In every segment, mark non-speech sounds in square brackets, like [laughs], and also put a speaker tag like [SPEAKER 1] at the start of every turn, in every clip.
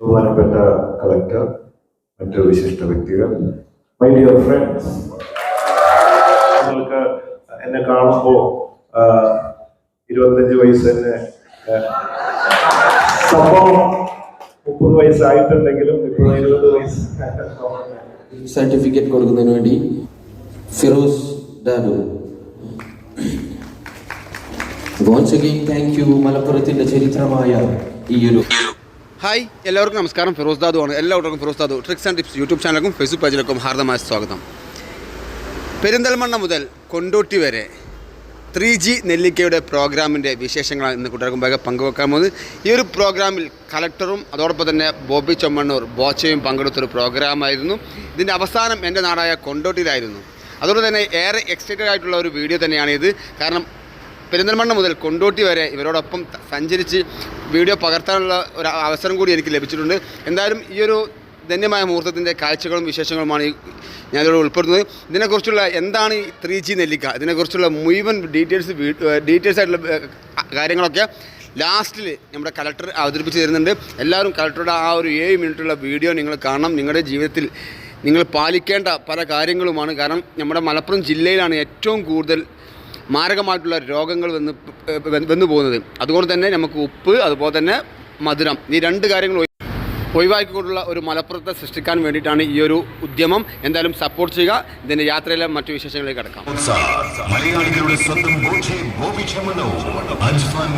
[SPEAKER 1] ബഹുമാനപ്പെട്ട കളക്ടർ മറ്റു വിശിഷ്ട വ്യക്തികൾ മൈ ഡിയർ ഫ്രണ്ട്സ് നിങ്ങൾക്ക് എന്നെ കാണുമ്പോൾ ഇരുപത്തഞ്ച് വയസ്സ് തന്നെ സംഭവം മുപ്പത് വയസ്സായിട്ടുണ്ടെങ്കിലും ഇപ്പോൾ ഇരുപത് വയസ്സ്.
[SPEAKER 2] സർട്ടിഫിക്കറ്റ് കൊടുക്കുന്നതിന് വേണ്ടി Firoz Dadu once again thank you മലപ്പുറത്തിന്റെ ചരിത്രമായ ഈ ഒരു
[SPEAKER 3] ഹായ് എല്ലാവർക്കും നമസ്കാരം. ഫിറോസ് ദാദു ആണ്. എല്ലാവർക്കും Firoz Dadu. Tricks and tips YouTube ചാനലിലും ഫേസ്ബുക്ക് പേജിലേക്കും ഹാർദമായ സ്വാഗതം. പെരിന്തൽമണ്ണ മുതൽ കൊണ്ടോട്ടി വരെ ത്രീ ജി നെല്ലിക്കയുടെ പ്രോഗ്രാമിന്റെ വിശേഷങ്ങളാണ് ഇന്ന് കുട്ടികൾക്ക് വേഗം പങ്കുവെക്കാൻ പോകുന്നത്. ഈ ഒരു പ്രോഗ്രാമിൽ കലക്ടറും അതോടൊപ്പം തന്നെ ബോബി ചൊമ്മണ്ണൂർ ബോച്ചയും പങ്കെടുത്തൊരു പ്രോഗ്രാമായിരുന്നു. ഇതിന്റെ അവസാനം എന്റെ നാടായ കൊണ്ടോട്ടിയിലായിരുന്നു. അതുകൊണ്ട് തന്നെ ഏറെ എക്സൈറ്റഡ് ആയിട്ടുള്ള ഒരു വീഡിയോ തന്നെയാണ് ഇത്. കാരണം പെരിന്തൽമണ്ണ മുതൽ കൊണ്ടോട്ടി വരെ ഇവരോടൊപ്പം സഞ്ചരിച്ച് വീഡിയോ പകർത്താനുള്ള ഒരു അവസരം കൂടി എനിക്ക് ലഭിച്ചിട്ടുണ്ട്. എന്തായാലും ഈ ഒരു ധന്യമായ മുഹൂർത്തത്തിന്റെ കാഴ്ചകളും വിശേഷങ്ങളുമാണ് ഞാനിവിടെ ഉൾപ്പെടുന്നത്. ഇതിനെക്കുറിച്ചുള്ള എന്താണ് ഈ ത്രീ ജി നെല്ലിക്ക? ഇതിനെക്കുറിച്ചുള്ള മുഴുവൻ ഡീറ്റെയിൽസ് ഡീറ്റെയിൽസ് ആയിട്ടുള്ള കാര്യങ്ങളൊക്കെ ലാസ്റ്റിൽ നമ്മുടെ കലക്ടർ അവതരിപ്പിച്ച് തരുന്നുണ്ട്. എല്ലാവരും കലക്ടറുടെ ആ ഒരു ഏഴ് മിനിറ്റുള്ള വീഡിയോ നിങ്ങൾ കാണണം. നിങ്ങളുടെ ജീവിതത്തിൽ നിങ്ങൾ പാലിക്കേണ്ട പല കാര്യങ്ങളുമാണ്. കാരണം നമ്മുടെ മലപ്പുറം ജില്ലയിലാണ് ഏറ്റവും കൂടുതൽ മാരകമായിട്ടുള്ള രോഗങ്ങൾ വന്ന് വന്നു പോകുന്നത്. അതുകൊണ്ട് തന്നെ നമുക്ക് ഉപ്പ് അതുപോലെ തന്നെ മധുരം ഈ രണ്ട് കാര്യങ്ങൾ ഒഴി- ഒഴിവാക്കിക്കൊണ്ടുള്ള ഒരു മലപ്പുറത്തെ സൃഷ്ടിക്കാൻ വേണ്ടിയിട്ടാണ് ഈ ഒരു ഉദ്യമം. എന്തായാലും സപ്പോർട്ട് ചെയ്യുക. ഇതിന്റെ യാത്രയിലെ മറ്റു വിശേഷങ്ങളിലേക്ക് കടക്കാം.
[SPEAKER 4] മലയാളികളുടെ സ്വന്തം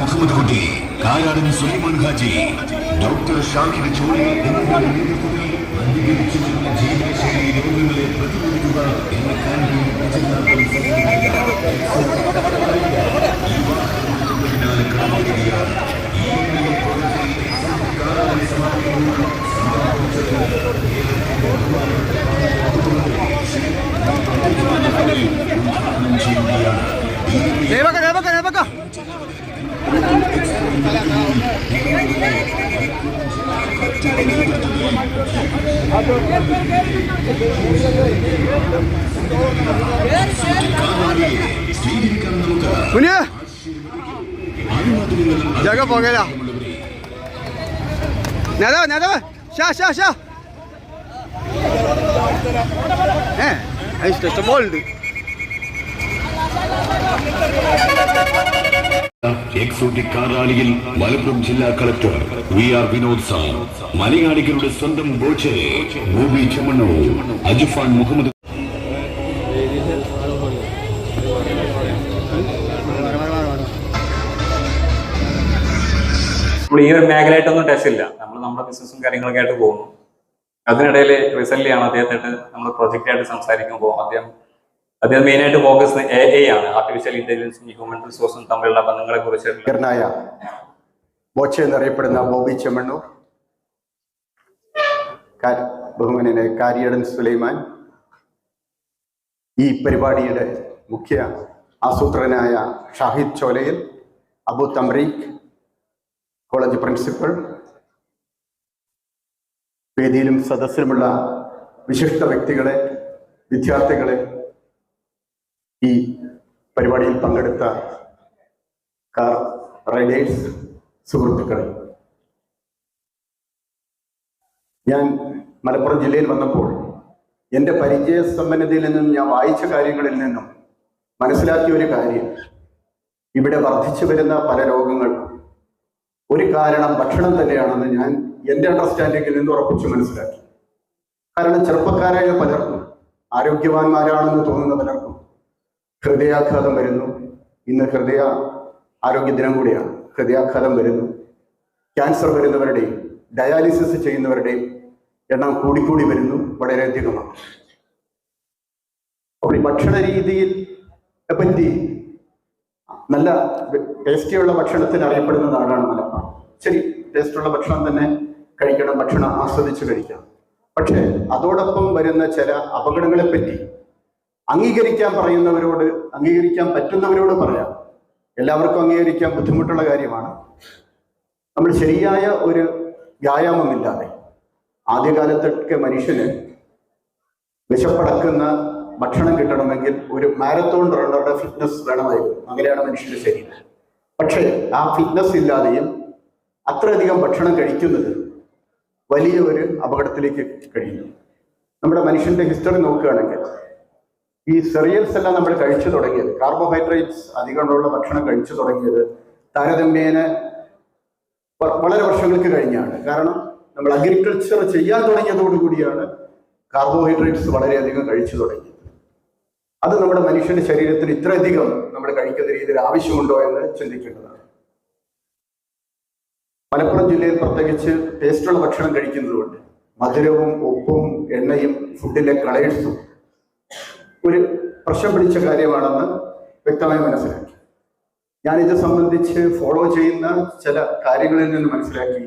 [SPEAKER 4] മുഹമ്മദ് കുട്ടി സുലൈമാൻ ഹാജി ഡോക്ടർ ജീവിതശൈലി പ്രതിരോധിക്കുക എന്ന കാര്യം പ്രചരണാർത്ഥം പിന്നാലെ
[SPEAKER 3] നേതാവ് നേതാവ്. ഷാ ഷാ ഷാ ഏ ഇഷ്ടം ഇഷ്ടംപോലുണ്ട്
[SPEAKER 4] എക്സോട്ടിക് കാർ റാലിയിൽ മലപ്പുറം ജില്ലാ collector V R Vinod sir. മലയാളികളുടെ സ്വന്തം ബോച്ചെ ബോബി ചെമ്മണ്ണൂർ അജുഫാൻ മുഹമ്മദ്
[SPEAKER 5] നമ്മൾ ഈ ഒരു മേഖലയായിട്ടൊന്നും ടച്ച് ഇല്ല. നമ്മൾ നമ്മുടെ ബിസിനസ്സും കാര്യങ്ങളൊക്കെ ആയിട്ട് പോകുന്നു. അതിനിടയിൽ റീസെന്റ് ആണ് അദ്ദേഹത്തായിട്ട് നമ്മൾ പ്രൊജക്റ്റ് ആയിട്ട് സംസാരിക്കുമ്പോൾ അദ്ദേഹം അദ്ദേഹം മെയിൻ ആയിട്ട് ഫോക്കസ് എ ഐ ആണ്. ആർട്ടിഫിഷ്യൽ ഇന്റലിജൻസും ഹ്യൂമൻ റിസോഴ്സും തമ്മിലുള്ള ബന്ധങ്ങളെ
[SPEAKER 6] കുറിച്ച് എന്നറിയപ്പെടുന്ന ബോബി ചെമ്മണ്ണൂർ. ബഹുമാനെ കാരിയടൻ സുലൈമാൻ. ഈ പരിപാടിയുടെ മുഖ്യ ആസൂത്രകനായ ഷാഹിദ് ചോലയിൽ അബു തമ്രീഖ് കോളേജ് പ്രിൻസിപ്പൽ വേദിയിലും സദസ്സിലുമുള്ള വിശിഷ്ട വ്യക്തികളെ വിദ്യാർത്ഥികളെ ഈ പരിപാടിയിൽ പങ്കെടുത്ത കാർ റൈഡേഴ്സ് സുഹൃത്തുക്കളെ. ഞാൻ മലപ്പുറം ജില്ലയിൽ വന്നപ്പോൾ എന്റെ പരിചയ സമ്പന്നതയിൽ നിന്നും ഞാൻ വായിച്ച കാര്യങ്ങളിൽ നിന്നും മനസ്സിലാക്കിയ ഒരു കാര്യം. ഇവിടെ വർദ്ധിച്ചു വരുന്ന പല രോഗങ്ങൾക്കും ഒരു കാരണം ഭക്ഷണം തന്നെയാണെന്ന് ഞാൻ എന്റെ അണ്ടർസ്റ്റാൻഡിങ്ങിൽ നിന്ന് ഉറപ്പിച്ച് മനസ്സിലാക്കി. കാരണം ചെറുപ്പക്കാരായ പലർക്കും ആരോഗ്യവാന്മാരാണെന്ന് തോന്നുന്ന പലർക്കും ഹൃദയാഘാതം വരുന്നു. ഇന്ന് ഹൃദയ ആരോഗ്യ ദിനം കൂടിയാണ്. ഹൃദയാഘാതം വരുന്നു. ക്യാൻസർ വരുന്നവരുടെയും ഡയാലിസിസ് ചെയ്യുന്നവരുടെയും എണ്ണം കൂടിക്കൂടി വരുന്നു വളരെയധികമാണ്. അപ്പോൾ ഈ ഭക്ഷണ രീതിയിൽ പറ്റി നല്ല ടേസ്റ്റിയുള്ള ഭക്ഷണത്തിന് അറിയപ്പെടുന്ന നാടാണ് മലപ്പുറം ശരി ടേസ്റ്റുള്ള ഭക്ഷണം തന്നെ കഴിക്കണം ഭക്ഷണം ആസ്വദിച്ച് കഴിക്കണം പക്ഷേ അതോടൊപ്പം വരുന്ന ചില അപകടങ്ങളെ പറ്റി അംഗീകരിക്കാൻ പറയുന്നവരോട് അംഗീകരിക്കാൻ പറ്റുന്നവരോട് പറയാം. എല്ലാവർക്കും അംഗീകരിക്കാൻ ബുദ്ധിമുട്ടുള്ള കാര്യമാണ്. നമ്മൾ ശരിയായ ഒരു വ്യായാമമില്ലാതെ ആദ്യകാലത്തൊക്കെ മനുഷ്യന് വിശപ്പടക്കുന്ന ഭക്ഷണം കിട്ടണമെങ്കിൽ ഒരു മാരത്തോൺ റണ്ണറുടെ ഫിറ്റ്നസ് വേണമായിരുന്നു. അങ്ങനെയാണ് മനുഷ്യന്റെ ശരീരം. പക്ഷേ ആ ഫിറ്റ്നസ് ഇല്ലാതെയും അത്രയധികം ഭക്ഷണം കഴിക്കുന്നത് വലിയ ഒരു അപകടത്തിലേക്ക് കഴിഞ്ഞു നമ്മുടെ മനുഷ്യന്റെ ഹിസ്റ്ററി നോക്കുകയാണെങ്കിൽ ഈ സെറിയൽസ് എല്ലാം നമ്മൾ കഴിച്ചു തുടങ്ങിയത് കാർബോഹൈഡ്രേറ്റ്സ് അധികമുള്ള ഭക്ഷണം കഴിച്ചു തുടങ്ങിയത് താരതമ്യേന വളരെ വർഷങ്ങൾക്ക് കഴിഞ്ഞാണ്. കാരണം നമ്മൾ അഗ്രികൾച്ചർ ചെയ്യാൻ തുടങ്ങിയതോടുകൂടിയാണ് കാർബോഹൈഡ്രേറ്റ്സ് വളരെയധികം കഴിച്ചു തുടങ്ങിയത്. അത് നമ്മുടെ മനുഷ്യന്റെ ശരീരത്തിൽ ഇത്രയധികം നമ്മൾ കഴിക്കുന്ന രീതിയിൽ ആവശ്യമുണ്ടോ എന്ന് ചിന്തിക്കേണ്ടതാണ്. മലപ്പുറം ജില്ലയിൽ പ്രത്യേകിച്ച് ടേസ്റ്റുള്ള ഭക്ഷണം കഴിക്കുന്നതുകൊണ്ട് മധുരവും ഉപ്പും എണ്ണയും ഫുഡിലെ കളേഴ്സും ഒരു പ്രശ്നം പിടിച്ച കാര്യമാണെന്ന് വ്യക്തമായി മനസ്സിലാക്കി. ഞാൻ ഇത് സംബന്ധിച്ച് ഫോളോ ചെയ്യുന്ന ചില കാര്യങ്ങളിൽ നിന്ന് മനസ്സിലാക്കി.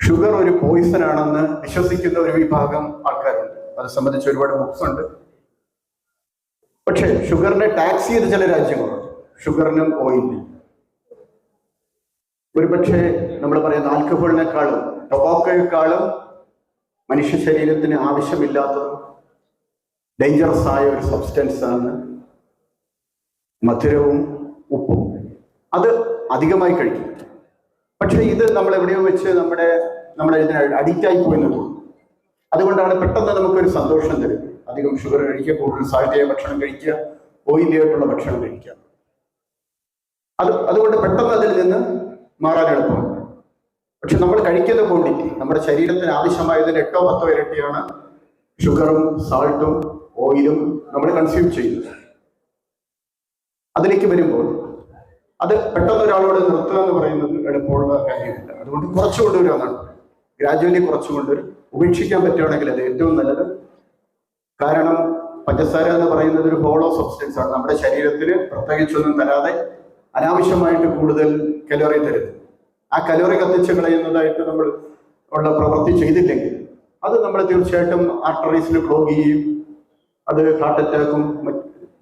[SPEAKER 6] ഷുഗർ ഒരു പോയിസൺ ആണെന്ന് വിശ്വസിക്കുന്ന ഒരു വിഭാഗം ആൾക്കാരുണ്ട്. അത് സംബന്ധിച്ച് ഒരുപാട് ബുക്സ് ഉണ്ട്. പക്ഷേ ഷുഗറിനെ ടാക്സ് ചെയ്ത് ചില രാജ്യങ്ങളുണ്ട്. ഷുഗറിനും ഓയിലിനും. ഒരുപക്ഷെ നമ്മൾ പറയുന്ന ആൽക്കഹോളിനേക്കാളും ടൊബാക്കോയെക്കാളും മനുഷ്യ ശരീരത്തിന് ആവശ്യമില്ലാത്തതും ഡേഞ്ചറസ് ആയ ഒരു സബ്സ്റ്റൻസ് ആണ് മധുരവും ഉപ്പും. അത് അധികമായി കഴിക്കും. പക്ഷെ ഇത് നമ്മൾ എവിടെയോ വെച്ച് നമ്മുടെ നമ്മൾ ഇതിന് അഡിക്റ്റ് ആയി പോയെന്ന് തോന്നുന്നു. അതുകൊണ്ടാണ് പെട്ടെന്ന് നമുക്കൊരു സന്തോഷം തരും അധികം ഷുഗർ കഴിക്കുക കൂടുതൽ സാധ്യതയായ ഭക്ഷണം കഴിക്കുക ഓയിലി ആയിട്ടുള്ള ഭക്ഷണം കഴിക്കുക. അത് അതുകൊണ്ട് പെട്ടെന്ന് അതിൽ നിന്ന് മാറാൻ എളുപ്പമാണ്. പക്ഷെ നമ്മൾ കഴിക്കുന്ന ക്വാണ്ടിറ്റി നമ്മുടെ ശരീരത്തിന് ആവശ്യമായതിന് എട്ടോ പത്തോ ഇരട്ടിയാണ് ഷുഗറും സാൾട്ടും ഓയിലും നമ്മൾ കൺസ്യൂം ചെയ്യുന്നത്. അതിലേക്ക് വരുമ്പോൾ അത് പെട്ടെന്ന് ഒരാളോട് നിർത്തുക എന്ന് പറയുന്നത് എളുപ്പമുള്ള കാര്യമില്ല. അതുകൊണ്ട് കുറച്ചു കൊണ്ടുവരിക എന്നാണ് ഗ്രാജുവലി കുറച്ചു കൊണ്ടുവരും ഉപേക്ഷിക്കാൻ പറ്റുകയാണെങ്കിൽ അത് ഏറ്റവും നല്ലത് കാരണം പഞ്ചസാര എന്ന് പറയുന്നത് ഒരു ഹോളോ സബ്സ്റ്റൻസ് ആണ്. നമ്മുടെ ശരീരത്തിന് പ്രത്യേകിച്ചൊന്നും തരാതെ അനാവശ്യമായിട്ട് കൂടുതൽ കലോറി തരുന്നു. ആ കലോറി കത്തിച്ച് കളയുന്നതായിട്ട് നമ്മൾ ഉള്ള പ്രവൃത്തി ചെയ്തില്ലെങ്കിൽ അത് നമ്മൾ തീർച്ചയായിട്ടും ആർട്ടറീസിൽ ക്ലോഗ് ചെയ്യും. അത് ഹാർട്ട് അറ്റാക്കും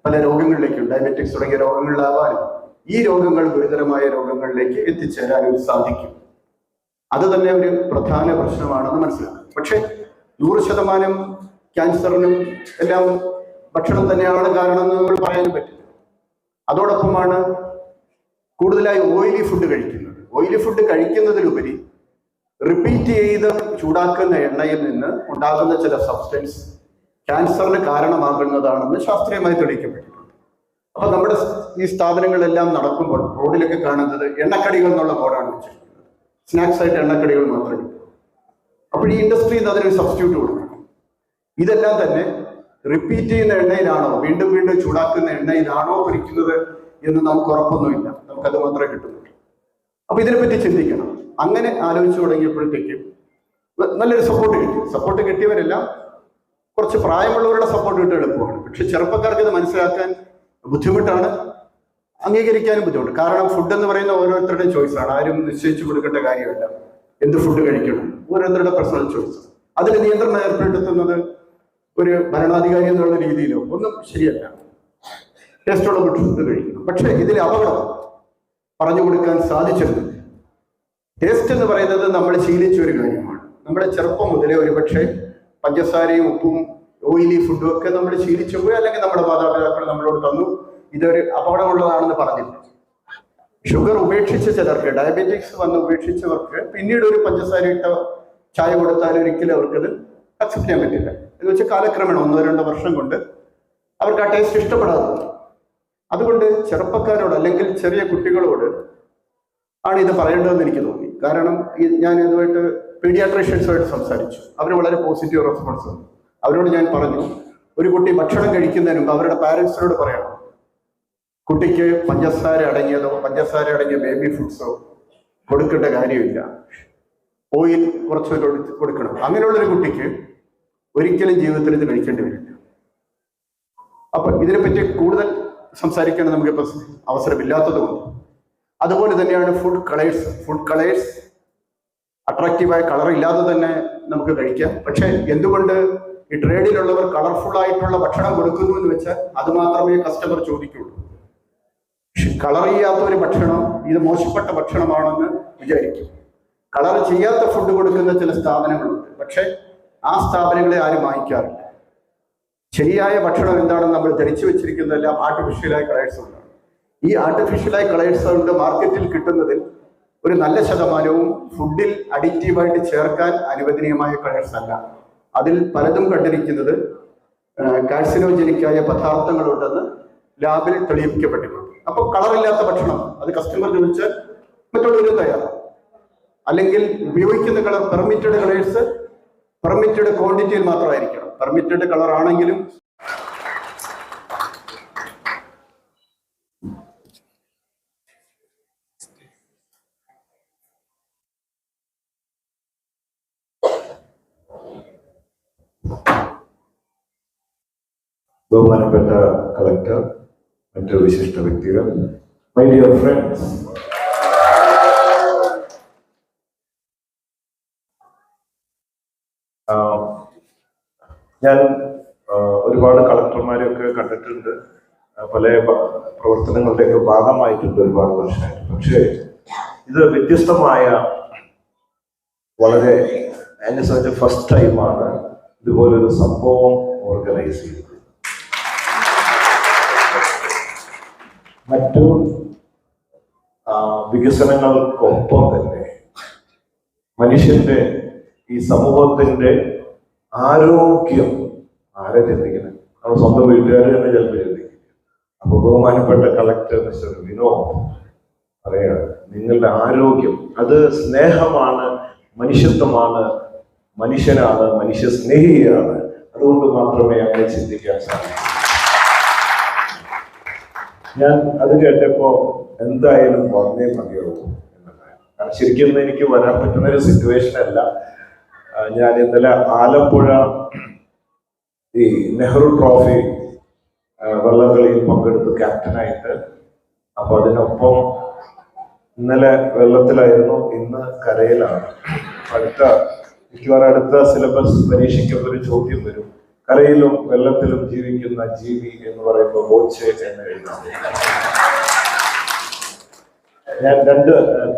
[SPEAKER 6] പല രോഗങ്ങളിലേക്കും ഡയബറ്റിക്സ് തുടങ്ങിയ രോഗങ്ങളിലാവാനും ഈ രോഗങ്ങൾ ഗുരുതരമായ രോഗങ്ങളിലേക്ക് എത്തിച്ചേരാനും സാധിക്കും. അത് തന്നെ ഒരു പ്രധാന പ്രശ്നമാണെന്ന് മനസ്സിലാക്കും. പക്ഷെ നൂറ് ശതമാനം ക്യാൻസറിനും എല്ലാം ഭക്ഷണം തന്നെയാണ് കാരണം എന്ന് നമ്മൾ പറയാനും പറ്റില്ല. അതോടൊപ്പമാണ് കൂടുതലായി ഓയിലി ഫുഡ് കഴിക്കുന്നത്. ഓയിലി ഫുഡ് കഴിക്കുന്നതിലുപരി റിപ്പീറ്റ് ചെയ്ത് ചൂടാക്കുന്ന എണ്ണയിൽ നിന്ന് ഉണ്ടാകുന്ന ചില സബ്സ്റ്റൻസ് ക്യാൻസറിന് കാരണമാകുന്നതാണെന്ന് ശാസ്ത്രീയമായി തെളിയിക്കപ്പെട്ടിട്ടുണ്ട്. അപ്പൊ നമ്മുടെ ഈ സ്ഥാപനങ്ങളെല്ലാം നടക്കുമ്പോൾ റോഡിലൊക്കെ കാണുന്നത് എണ്ണക്കടികൾ എന്നുള്ള ബോർഡാണ് വെച്ചിരിക്കുന്നത്. സ്നാക്സ് ആയിട്ട് എണ്ണക്കടികൾ മാത്രമേ അപ്പോൾ ഈ ഇൻഡസ്ട്രിയിൽ നിന്ന് അതിനൊരു സബ്സ്റ്റിറ്റ്യൂട്ട് കൊടുക്കണം. ഇതെല്ലാം തന്നെ റിപ്പീറ്റ് ചെയ്യുന്ന എണ്ണയിലാണോ? വീണ്ടും വീണ്ടും ചൂടാക്കുന്ന എണ്ണയിലാണോ പൊരിക്കുന്നത് എന്ന് നമുക്ക് ഉറപ്പൊന്നുമില്ല. നമുക്കത് മാത്രമേ കിട്ടുന്നുള്ളൂ അപ്പൊ ഇതിനെപ്പറ്റി ചിന്തിക്കണം. അങ്ങനെ ആലോചിച്ചു തുടങ്ങിയപ്പോഴത്തേക്കും നല്ലൊരു സപ്പോർട്ട് കിട്ടി. സപ്പോർട്ട് കിട്ടിയവരെല്ലാം കുറച്ച് പ്രായമുള്ളവരുടെ സപ്പോർട്ട് കിട്ടാൻ എളുപ്പമാണ് പക്ഷെ ചെറുപ്പക്കാർക്ക് ഇത് മനസ്സിലാക്കാൻ ബുദ്ധിമുട്ടാണ്. അംഗീകരിക്കാനും ബുദ്ധിമുട്ട്. കാരണം ഫുഡ് എന്ന് പറയുന്ന ഓരോരുത്തരുടെയും ചോയ്സാണ് ആരും നിശ്ചയിച്ചു കൊടുക്കേണ്ട കാര്യമല്ല. എന്ത് ഫുഡ് കഴിക്കണം? ഓരോരുത്തരുടെ പേഴ്സണൽ ചോയ്സ് അതിൽ നിയന്ത്രണം ഏർപ്പെടുത്തുന്നത് ഒരു ഭരണാധികാരി എന്നുള്ള രീതിയിലോ ഒന്നും ശരിയല്ല. ടെസ്റ്റോടെ വിട്ടു കഴിക്കണം പക്ഷെ ഇതിലെ അപകടം പറഞ്ഞു കൊടുക്കാൻ സാധിച്ചിട്ടുണ്ട് ടേസ്റ്റ് എന്ന് പറയുന്നത് നമ്മൾ ശീലിച്ച ഒരു കാര്യമാണ്. നമ്മുടെ ചെറുപ്പം മുതലേ ഒരുപക്ഷെ പഞ്ചസാരയും ഉപ്പും ഓയിലി ഫുഡും ഒക്കെ നമ്മൾ ശീലിച്ചു പോയി അല്ലെങ്കിൽ നമ്മുടെ മാതാപിതാക്കൾ നമ്മളോട് തന്നു ഇതൊരു അപകടമുള്ളതാണെന്ന് പറഞ്ഞില്ല. ഷുഗർ ഉപേക്ഷിച്ച ചിലർക്ക് ഡയബറ്റിക്സ് വന്ന് ഉപേക്ഷിച്ചവർക്ക് പിന്നീട് ഒരു പഞ്ചസാര ഇട്ട ചായ കൊടുത്താൽ ഒരിക്കലും അവർക്കത് അക്സെപ്റ്റ് ചെയ്യാൻ പറ്റില്ല. എന്ന് വെച്ചാൽ കാലക്രമേണ ഒന്നോ രണ്ടോ വർഷം കൊണ്ട് അവർക്ക് ആ ടേസ്റ്റ് ഇഷ്ടപ്പെടാതെ അതുകൊണ്ട് ചെറുപ്പക്കാരോട് അല്ലെങ്കിൽ ചെറിയ കുട്ടികളോട് ആണ് ഇത് പറയേണ്ടതെന്ന് എനിക്ക് തോന്നി. കാരണം ഞാൻ ഇതുമായിട്ട് പീഡിയാട്രീഷ്യൻസുമായിട്ട് സംസാരിച്ചു. അവർ വളരെ പോസിറ്റീവ് റെസ്പോൺസ് തന്നു. അവരോട് ഞാൻ പറഞ്ഞു ഒരു കുട്ടി ഭക്ഷണം കഴിക്കുന്നതിന് മുമ്പ് അവരുടെ പാരൻസിനോട് പറയണം. കുട്ടിക്ക് പഞ്ചസാര അടങ്ങിയതോ പഞ്ചസാര അടങ്ങിയ ബേബി ഫുഡ്സോ കൊടുക്കേണ്ട കാര്യമില്ല. ഓയിൽ കുറച്ച് കൊടു- കൊടുക്കണം. അങ്ങനെയുള്ളൊരു കുട്ടിക്ക് ഒരിക്കലും ജീവിതത്തിൽ ഇത് കഴിക്കേണ്ടി വരില്ല. അപ്പൊ ഇതിനെപ്പറ്റി കൂടുതൽ സംസാരിക്കാൻ നമുക്കിപ്പോൾ അവസരമില്ലാത്തത് കൊണ്ട് അതുപോലെ തന്നെയാണ് ഫുഡ് കളേഴ്സ് ഫുഡ് കളേഴ്സ് അട്രാക്റ്റീവായ കളർ ഇല്ലാതെ തന്നെ നമുക്ക് കഴിക്കാം. പക്ഷെ എന്തുകൊണ്ട് ഈ ട്രേഡിലുള്ളവർ കളർഫുൾ ആയിട്ടുള്ള ഭക്ഷണം കൊടുക്കുന്നു എന്ന് വെച്ചാൽ അത് മാത്രമേ കസ്റ്റമർ ചോദിക്കുള്ളൂ. കളർ ചെയ്യാത്ത ഒരു ഭക്ഷണം ഇത് മോശപ്പെട്ട ഭക്ഷണമാണെന്ന് വിചാരിക്കും. കളർ ചെയ്യാത്ത ഫുഡ് കൊടുക്കുന്ന ചില സ്ഥാപനങ്ങളുണ്ട്. പക്ഷെ ആ സ്ഥാപനങ്ങളെ ആരും വാങ്ങിക്കാറില്ല. ശരിയായ ഭക്ഷണം എന്താണെന്ന് നമ്മൾ ധരിച്ചു വെച്ചിരിക്കുന്നതെല്ലാം ആർട്ടിഫിഷ്യലായ കളേഴ്സ് കൊണ്ടാണ്. ഈ ആർട്ടിഫിഷ്യലായ കളേഴ്സ് കൊണ്ട് മാർക്കറ്റിൽ കിട്ടുന്നതിൽ ഒരു നല്ല ശതമാനവും ഫുഡിൽ അഡിക്റ്റീവായിട്ട് ചേർക്കാൻ അനുവദനീയമായ കളേഴ്സ് അല്ല. അതിൽ പലതും കണ്ടിരിക്കുന്നത് കാഴ്സിനോജനിക്കായ പദാർത്ഥങ്ങളുണ്ടെന്ന് ലാബിൽ തെളിയിക്കപ്പെട്ടിട്ടുണ്ട്. അപ്പോൾ കളറില്ലാത്ത ഭക്ഷണം അത് കസ്റ്റമർ ചോദിച്ചാൽ മറ്റുള്ളവരും തയ്യാറാണ്. അല്ലെങ്കിൽ ഉപയോഗിക്കുന്ന കളർ പെർമിറ്റഡ് കളേഴ്സ് പെർമിറ്റഡ് ക്വാണ്ടിറ്റിയിൽ മാത്രമായിരിക്കണം. പെർമിറ്റഡ് കളർ ആണെങ്കിലും
[SPEAKER 1] ബഹുമാനപ്പെട്ട കളക്ടർ മറ്റൊരു വിശിഷ്ട വ്യക്തികൾ മൈ ഡിയർ ഫ്രണ്ട്സ് ഞാൻ ഒരുപാട് കളക്ടർമാരെയൊക്കെ കണ്ടിട്ടുണ്ട്. പല പ്രവർത്തനങ്ങളുടെയൊക്കെ ഭാഗമായിട്ടുണ്ട് ഒരുപാട് വർഷമായിട്ട് പക്ഷേ ഇത് വ്യത്യസ്തമായ വളരെ എന്നെ ഫസ്റ്റ് ടൈമാണ് ഇതുപോലൊരു സംഭവം ഓർഗനൈസ് ചെയ്തത്. മറ്റു വികസനങ്ങൾക്കൊപ്പം തന്നെ മനുഷ്യന്റെ ഈ സമൂഹത്തിന്റെ ആരോഗ്യം ആരെ ചിന്തിക്കുന്നത്? നമ്മൾ സ്വന്തം വീട്ടുകാർ തന്നെ ചിലപ്പോൾ ചിന്തിക്കും. അപ്പൊ ബഹുമാനപ്പെട്ട കളക്ടർ മിസ്റ്റർ വിനോദ് പറയാണ് നിങ്ങളുടെ ആരോഗ്യം അത് സ്നേഹമാണ് മനുഷ്യത്വമാണ് മനുഷ്യനാണ് മനുഷ്യ സ്നേഹിയാണ് അതുകൊണ്ട് മാത്രമേ അങ്ങനെ ചിന്തിക്കാൻ സാധിക്കൂ. ഞാൻ അത് കേട്ടപ്പോ എന്തായാലും വന്നേ മതിയാവും കാരണം ശരിക്കും എനിക്ക് വരാൻ പറ്റുന്ന ഒരു സിറ്റുവേഷൻ അല്ല. ഞാൻ ഇന്നലെ ആലപ്പുഴ ഈ നെഹ്റു ട്രോഫി വള്ളംകളിയിൽ പങ്കെടുത്ത് ക്യാപ്റ്റനായിട്ട്. അപ്പൊ അതിനൊപ്പം ഇന്നലെ വെള്ളത്തിലായിരുന്നു ഇന്ന് കരയിലാണ്. അടുത്ത മിക്കവാറും അടുത്ത സിലബസ് പരീക്ഷിക്കുന്നൊരു ഒരു ചോദ്യം വരും. കരയിലും വെള്ളത്തിലും ജീവിക്കുന്ന ജീവി എന്ന് പറയുമ്പോൾ ബോച്ചെ എന്ന് എഴുതാം. ഞാൻ രണ്ട്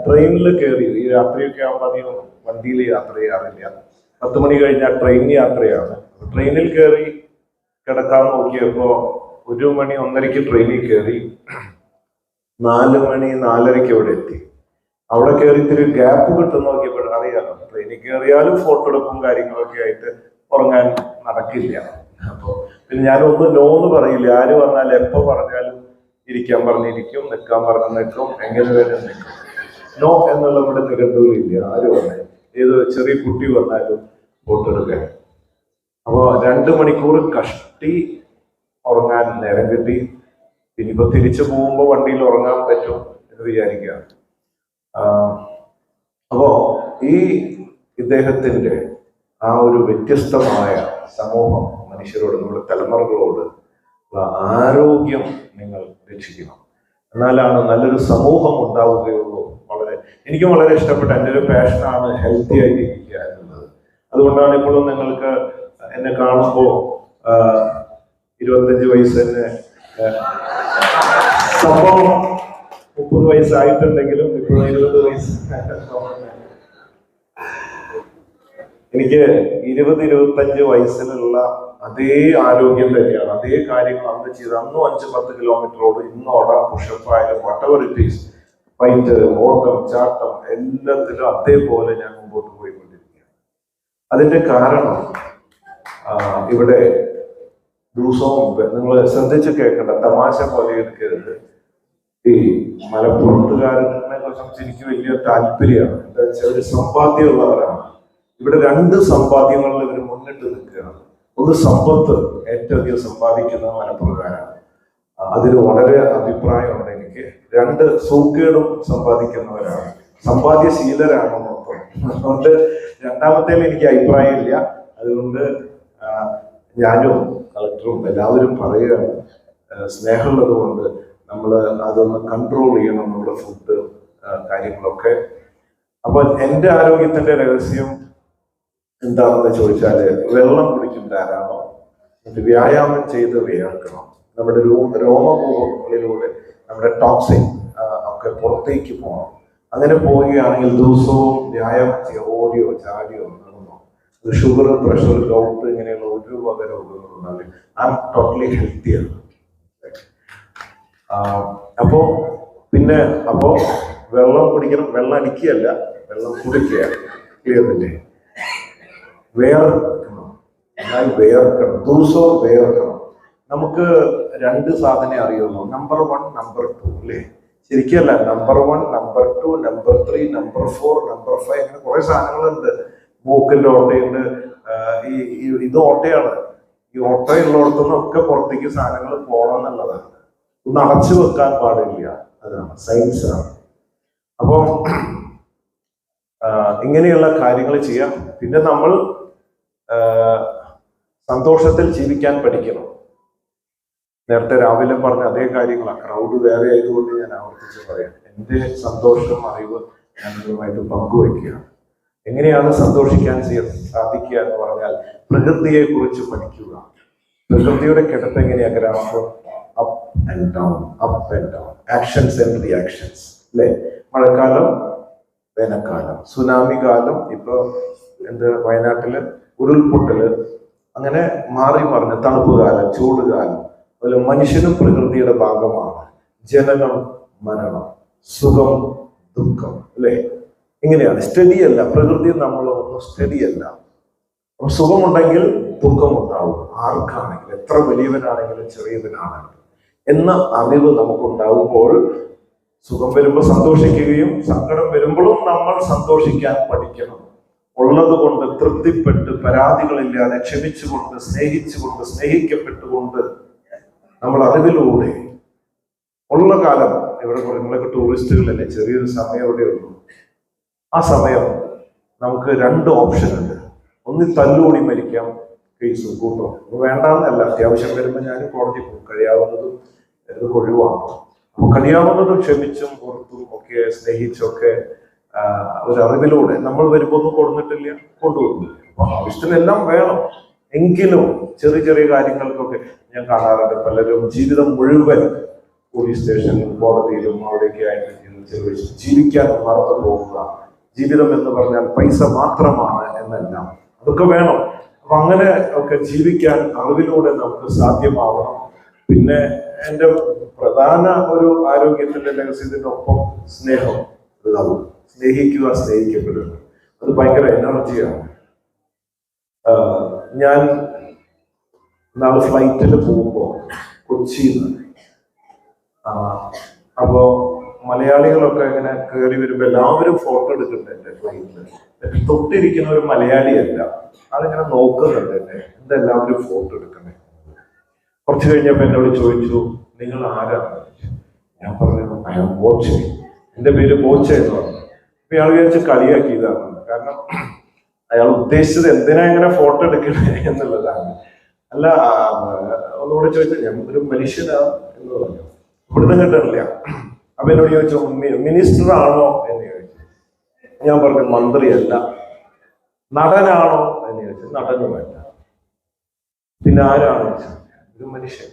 [SPEAKER 1] ട്രെയിനിൽ കയറി. ഈ രാത്രിയൊക്കെ ആകുമ്പോൾ അധികം വണ്ടിയിൽ യാത്ര ചെയ്യാറില്ല. പത്ത് മണി കഴിഞ്ഞാൽ ട്രെയിൻ യാത്രയാണ്. ട്രെയിനിൽ കയറി കിടക്കാൻ നോക്കിയപ്പോ ഒരു മണി ഒന്നരയ്ക്ക് ട്രെയിനിൽ കയറി നാല് മണി നാലരയ്ക്ക് ഇവിടെ എത്തി. അവിടെ കയറി ഇത്തിരി ഗ്യാപ്പ് കിട്ടും നോക്കിയപ്പോൾ അറിയാലോ ട്രെയിനിൽ കയറിയാലും ഫോട്ടോ എടുപ്പും കാര്യങ്ങളൊക്കെ ആയിട്ട് ഉറങ്ങാൻ നടക്കില്ല. അപ്പൊ പിന്നെ ഞാനൊന്നും നോ എന്ന് പറയില്ല. ആര് വന്നാൽ എപ്പോ പറഞ്ഞാലും ഇരിക്കാൻ പറഞ്ഞിരിക്കും നിൽക്കാൻ പറഞ്ഞ് നിൽക്കും എങ്ങനെ വേണം നിൽക്കും. നോ എന്നുള്ള ഇവിടെ നിരന്തരമില്ല. ആര് വന്നാലും ഏത് ചെറിയ കുട്ടി വന്നാലും ബോട്ട് എടുക്കാൻ അപ്പോ രണ്ട് മണിക്കൂർ കഷ്ടി ഉറങ്ങാൻ നേരം കിട്ടി. ഇനിയിപ്പോ തിരിച്ചു പോകുമ്പോ വണ്ടിയിൽ ഉറങ്ങാൻ പറ്റും എന്ന് വിചാരിക്കുക അപ്പോൾ അപ്പോ ഈ ഇദ്ദേഹത്തിന്റെ ആ ഒരു വ്യത്യസ്തമായ സമൂഹം മനുഷ്യരോട് നമ്മുടെ തലമുറകളോട് ആരോഗ്യം നിങ്ങൾ രക്ഷിക്കണം. എന്നാലാണ് നല്ലൊരു സമൂഹം ഉണ്ടാവുകയുള്ളൂ. എനിക്കും വളരെ ഇഷ്ടപ്പെട്ട എന്റെ ഒരു പാഷനാണ് ഹെൽത്തി ആയിരിക്കുക എന്നുള്ളത്. അതുകൊണ്ടാണ് ഇപ്പോഴും നിങ്ങൾക്ക് എന്നെ കാണുമ്പോൾ ഇരുപത്തഞ്ച് വയസ്സ് തന്നെ സംഭവം മുപ്പത് വയസ്സായിട്ടുണ്ടെങ്കിലും ഇപ്പോഴും ഇരുപത് വയസ്സ് [laughs] എനിക്ക് ഇരുപത് ഇരുപത്തഞ്ച് വയസ്സിലുള്ള അതേ ആരോഗ്യം തന്നെയാണ്. അതേ കാര്യങ്ങൾ അന്ന് ചെയ്ത് അന്നും അഞ്ച് പത്ത് കിലോമീറ്റർ ഇന്നോടാ ഇന്ന് ഓടാം. പുഷപ്പ് ആയാലും വട്ടവർ ഇറ്റ് ഈസ് ഫൈറ്റ് ഓട്ടം ചാട്ടം എല്ലാത്തിലും അതേപോലെ ഞാൻ മുമ്പോട്ട് പോയിക്കൊണ്ടിരിക്കുകയാണ്. അതിന്റെ കാരണം ഇവിടെ ദിവസവും നിങ്ങൾ ശ്രദ്ധിച്ച് കേൾക്കേണ്ട തമാശ പോലെ എടുക്കരുത്. ഈ മലപ്പുറത്തുകാരനെ കുറിച്ച് എനിക്ക് വലിയ താല്പര്യമാണ്. എന്താ വെച്ചാൽ ഒരു സമ്പാദ്യമുള്ളവരാണ്. ഇവിടെ രണ്ട് സമ്പാദ്യങ്ങളിൽ ഇവർ മുന്നിട്ട് നിൽക്കുകയാണ്. ഒന്ന് സമ്പത്ത് ഏറ്റവും അധികം സമ്പാദിക്കുന്ന മലപ്പുറക്കാരാണ്. അതിന് വളരെ അഭിപ്രായമുണ്ട്. എനിക്ക് രണ്ട് സൂക്കേടും സമ്പാദിക്കുന്നവരാണ് സമ്പാദ്യശീലരാണ് മൊത്തം അതുകൊണ്ട് രണ്ടാമത്തേൽ എനിക്ക് അഭിപ്രായമില്ല അതുകൊണ്ട് ഞാനും കളക്ടറും എല്ലാവരും പറയുകയാണ് സ്നേഹമുള്ളത് കൊണ്ട് നമ്മൾ അതൊന്ന് കൺട്രോൾ ചെയ്യണം നമ്മുടെ ഫുഡ് കാര്യങ്ങളൊക്കെ അപ്പൊ എന്റെ ആരോഗ്യത്തിന്റെ രഹസ്യം എന്താണെന്ന് ചോദിച്ചാൽ വെള്ളം കുടിക്കും ധാരാളം വ്യായാമം ചെയ്ത് വിയർക്കണം നമ്മുടെ രോമകൂപങ്ങളിലൂടെ നമ്മുടെ ടോക്സിൻ ഒക്കെ പുറത്തേക്ക് പോകണം. അങ്ങനെ പോവുകയാണെങ്കിൽ ദിവസവും വ്യായാമം ഓടിയോ ചാടിയോ നടന്നോ ഷുഗർ പ്രഷർ ഡൗട്ട് ഇങ്ങനെയുള്ള ഒരു വക രോഗങ്ങളുണ്ടാവില്ല ആ ടോട്ടലി ടോട്ടലി ഹെൽത്തിയാണ് അപ്പോ പിന്നെ അപ്പോ വെള്ളം കുടിക്കണം വെള്ളം അടിക്കുകയല്ല വെള്ളം കുടിക്കുക ക്ലിയർ അല്ലേ? വേർക്കണം. വേർക്കണം. ദിവസവും വേർക്കണം. നമുക്ക് രണ്ട് സാധനം അറിയുള്ളൂ. നമ്പർ വൺ നമ്പർ ടു അല്ലേ ശരിക്കല്ല number one number two number three number four number five അങ്ങനെ കുറെ സാധനങ്ങളുണ്ട്. മൂക്കിന്റെ ഓട്ടയുണ്ട്. ഈ ഇത് ഓട്ടയാണ്. ഈ ഓട്ടയുള്ളിടത്തുനിന്നൊക്കെ പുറത്തേക്ക് സാധനങ്ങൾ പോകണം എന്നുള്ളതാണ്. ഒന്ന് അടച്ചു വെക്കാൻ പാടില്ല. അതാണ് സയൻസാണ് അപ്പോൾ ഇങ്ങനെയുള്ള കാര്യങ്ങൾ ചെയ്യാം. പിന്നെ നമ്മൾ സന്തോഷത്തിൽ ജീവിക്കാൻ പഠിക്കണം. നേരത്തെ രാവിലെ പറഞ്ഞ അതേ കാര്യങ്ങളാണ് ക്രൗഡ് വേറെ ആയതുകൊണ്ട് ഞാൻ ആവർത്തിച്ച് പറയാം. എന്റെ സന്തോഷം അറിവ് ഞാൻ നിങ്ങളുമായിട്ട് പങ്കുവയ്ക്കുകയാണ്. എങ്ങനെയാണ് സന്തോഷിക്കാൻ സാധിക്കുക എന്ന് പറഞ്ഞാൽ പ്രകൃതിയെ കുറിച്ച് പഠിക്കുക. പ്രകൃതിയുടെ കിടപ്പ് എങ്ങനെയാ? Graph up and down up and down actions and reactions അല്ലേ? മഴക്കാലം വേനൽക്കാലം. സുനാമി കാലം ഇപ്പൊ എന്ത് വയനാട്ടിൽ ഉരുൾപൊട്ടൽ അങ്ങനെ മാറി മറിഞ്ഞ് തണുപ്പ് കാലം ചൂട് കാലം. അതുപോലെ മനുഷ്യനും പ്രകൃതിയുടെ ഭാഗമാണ്. ജനനം മരണം സുഖം ദുഃഖം അല്ലേ? ഇങ്ങനെയാണ്. സ്റ്റഡി അല്ല പ്രകൃതി നമ്മളൊന്നും സ്റ്റഡി അല്ല അപ്പൊ സുഖമുണ്ടെങ്കിൽ ദുഃഖമുണ്ടാവും. ആർക്കാണെങ്കിലും എത്ര വലിയവനാണെങ്കിലും ചെറിയവനാണെങ്കിലും എന്ന അറിവ് നമുക്കുണ്ടാവുമ്പോൾ സുഖം വരുമ്പോൾ സന്തോഷിക്കുകയും സങ്കടം വരുമ്പോഴും നമ്മൾ സന്തോഷിക്കാൻ പഠിക്കണം. ഉള്ളത് കൊണ്ട് തൃപ്തിപ്പെട്ട് പരാതികളില്ലാതെ ക്ഷമിച്ചുകൊണ്ട് സ്നേഹിച്ചുകൊണ്ട് സ്നേഹിക്കപ്പെട്ടുകൊണ്ട് നമ്മൾ അറിവിലൂടെ ഉള്ള കാലം ഇവിടെ നിങ്ങളൊക്കെ ടൂറിസ്റ്റുകളല്ലേ ചെറിയൊരു സമയം ഉള്ളൂ. ആ സമയം നമുക്ക് രണ്ട് ഓപ്ഷൻ ഉണ്ട്. ഒന്നിൽ തല്ലുകൂടി മരിക്കാം കേസും കൂട്ടോ വേണ്ടാന്നല്ല അത്യാവശ്യം വരുമ്പോൾ ഞാൻ കോടതി പോകും. കഴിയാവുന്നതും ഇത് അപ്പോൾ അപ്പൊ കഴിയാവുന്നതും ക്ഷമിച്ചും പുറത്തും ഒക്കെ സ്നേഹിച്ചൊക്കെ ഒരു അറിവിലൂടെ നമ്മൾ വരുമ്പോൾ ഒന്നും കൊടുത്തിട്ടില്ല കൊണ്ടുപോകും അപ്പൊ ആവശ്യത്തിനെല്ലാം വേണം. എങ്കിലും ചെറിയ ചെറിയ കാര്യങ്ങൾക്കൊക്കെ ഞാൻ കാണാറുണ്ട്. പലരും ജീവിതം മുഴുവൻ പോലീസ് സ്റ്റേഷനിലും കോടതിയിലും അവിടെയൊക്കെ ആയിട്ട് ചെലവഴിച്ച് ജീവിക്കാൻ മറന്നു പോകുക. ജീവിതം എന്ന് പറഞ്ഞാൽ പൈസ മാത്രമാണ് എന്നല്ല. അതൊക്കെ വേണം. അപ്പൊ അങ്ങനെ ഒക്കെ ജീവിക്കാൻ അറിവിലൂടെ നമുക്ക് സാധ്യമാവണം. പിന്നെ എന്റെ പ്രധാന ഒരു ആരോഗ്യത്തിന്റെ രഹസ്യത്തിന്റെ ഒപ്പം സ്നേഹം. ലവ് സ്നേഹിക്കുക സ്നേഹിക്കപ്പെടുക. അത് ഭയങ്കര എനർജിയാണ് ഞാൻ നാളെ ഫ്ലൈറ്റിൽ പോകുമ്പോൾ കൊച്ചിയിൽ നിന്ന് അപ്പോ മലയാളികളൊക്കെ ഇങ്ങനെ കയറി വരുമ്പോ എല്ലാവരും ഫോട്ടോ എടുക്കുന്നുണ്ട് എന്റെ ഫ്ലൈറ്റിൽ തൊട്ടിരിക്കുന്ന ഒരു മലയാളിയല്ല. അതിങ്ങനെ നോക്കുന്നുണ്ട് എന്നെ. എന്താ എല്ലാവരും ഫോട്ടോ എടുക്കണേ കുറച്ച് കഴിഞ്ഞപ്പോ എന്നോട് ചോദിച്ചു നിങ്ങൾ ആരാണ്? ഞാൻ പറഞ്ഞു ഐ ആം ബോച്ചെ എന്റെ പേര് ബോച്ച എന്ന് പറഞ്ഞു. അപ്പൊ ഇയാൾ വിചാരിച്ച് കളിയാക്കിയതാണ്. കാരണം അയാൾ ഉദ്ദേശിച്ചത് എന്തിനാ ഇങ്ങനെ ഫോട്ടോ എടുക്കണേ എന്നുള്ളതാണ്. അല്ല ഒന്നുകൂടെ ചോദിച്ചാൽ ഞാൻ ഒരു മനുഷ്യനാണ് എന്ന് പറഞ്ഞു. ഇവിടുന്ന് കിട്ടണില്ല. അപ്പൊ എന്നോട് ചോദിച്ചു മിനിസ്റ്റർ ആണോ എന്ന് ചോദിച്ചു. ഞാൻ പറഞ്ഞു മന്ത്രിയല്ല. നടനാണോ? എന്ന് ചോദിച്ചു. നടനും നടനുമല്ല. പിന്നെ ആരാണ് ഒരു മനുഷ്യൻ.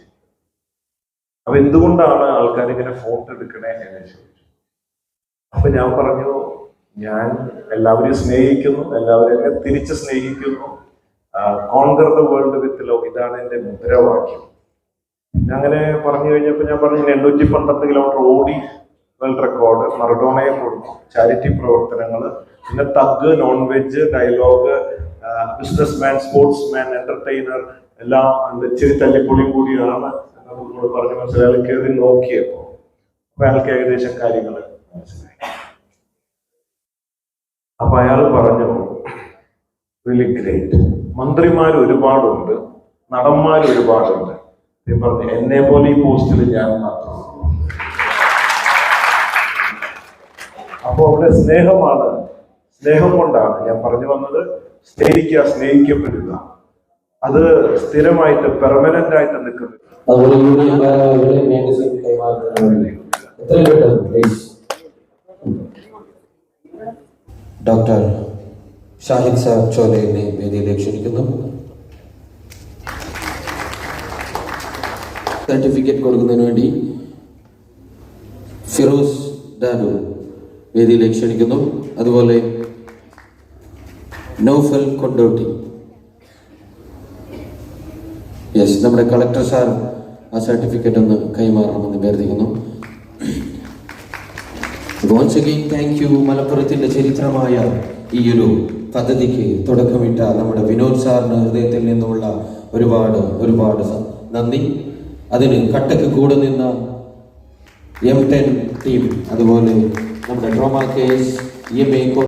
[SPEAKER 1] അപ്പൊ എന്തുകൊണ്ടാണ് ആൾക്കാർ ഇങ്ങനെ ഫോട്ടോ എടുക്കണേ എന്ന് ചോദിച്ചു. അപ്പൊ ഞാൻ പറഞ്ഞു ഞാൻ എല്ലാവരെയും സ്നേഹിക്കുന്നു. എല്ലാവരെയും തിരിച്ച് സ്നേഹിക്കുന്നു. Conquer the world with love ഇതാണ് എന്റെ മുദ്രാവാക്യം. അങ്ങനെ പറഞ്ഞു കഴിഞ്ഞപ്പോൾ ഞാൻ പറഞ്ഞു എണ്ണൂറ്റി പന്ത്രണ്ട് കിലോമീറ്റർ ഓടി വേൾഡ് റെക്കോർഡ് മറഡോണയെ കൊടുത്തു ചാരിറ്റി പ്രവർത്തനങ്ങൾ. പിന്നെ thug non veg dialogue businessman sportsman entertainer എല്ലാം ഇച്ചിരി തല്ലിപ്പൊളിയും കൂടിയാണ്. നമ്മളോട് പറഞ്ഞു മനസ്സിലായി? അയാൾ കയറി നോക്കിയപ്പോ അപ്പൊ അയാൾക്ക് ഏകദേശം കാര്യങ്ങൾ മനസ്സിലായി. അപ്പൊ അയാൾ പറഞ്ഞു റിയലി ഗ്രേറ്റ് മന്ത്രിമാർ ഒരുപാടുണ്ട് നടന്മാർ ഒരുപാടുണ്ട്. പറഞ്ഞു എന്നെ പോലെ ഈ പോസ്റ്റിൽ ഞാൻ മാത്രം അപ്പോൾ അവിടെ സ്നേഹമാണ്. സ്നേഹം കൊണ്ടാണ് ഞാൻ പറഞ്ഞു വന്നത് സ്നേഹിക്കുക സ്നേഹിക്കപ്പെടുക. അത് സ്ഥിരമായിട്ട് പെർമനന്റ് ആയിട്ട് നിൽക്കുന്നത്
[SPEAKER 2] ഡോക്ടർ ഷാഹിദ് സാബ് ചോലയെ വേദിയിലേക്ക് ക്ഷണിക്കുന്നു. സർട്ടിഫിക്കറ്റ് കൊടുക്കുന്നതിന് വേണ്ടി ഫിറോസ് ഡാബു വേദിയിലേക്ക് ക്ഷണിക്കുന്നു. അതുപോലെ നൗഫൽ കൊണ്ടോട്ടി. യെസ് നമ്മുടെ കളക്ടർ സാർ ആ സർട്ടിഫിക്കറ്റ് ഒന്ന് കൈമാറണമെന്ന് അഭ്യർത്ഥിക്കുന്നു. വോൺസ് അഗെയിൻ താങ്ക് യു മലപ്പുറത്തിന്റെ ചരിത്രമായ ഈ ഒരു പദ്ധതിക്ക് തുടക്കമിട്ട നമ്മുടെ വിനോദ് സാറിന് ഹൃദയത്തിൽ നിന്നുള്ള ഒരുപാട് ഒരുപാട് നന്ദി. അതിന് കട്ടക്ക് കൂടെ നിന്ന എം ടെൻ ടീം അതുപോലെ നമ്മുടെ ഡ്രോമാ കേസ് എം എ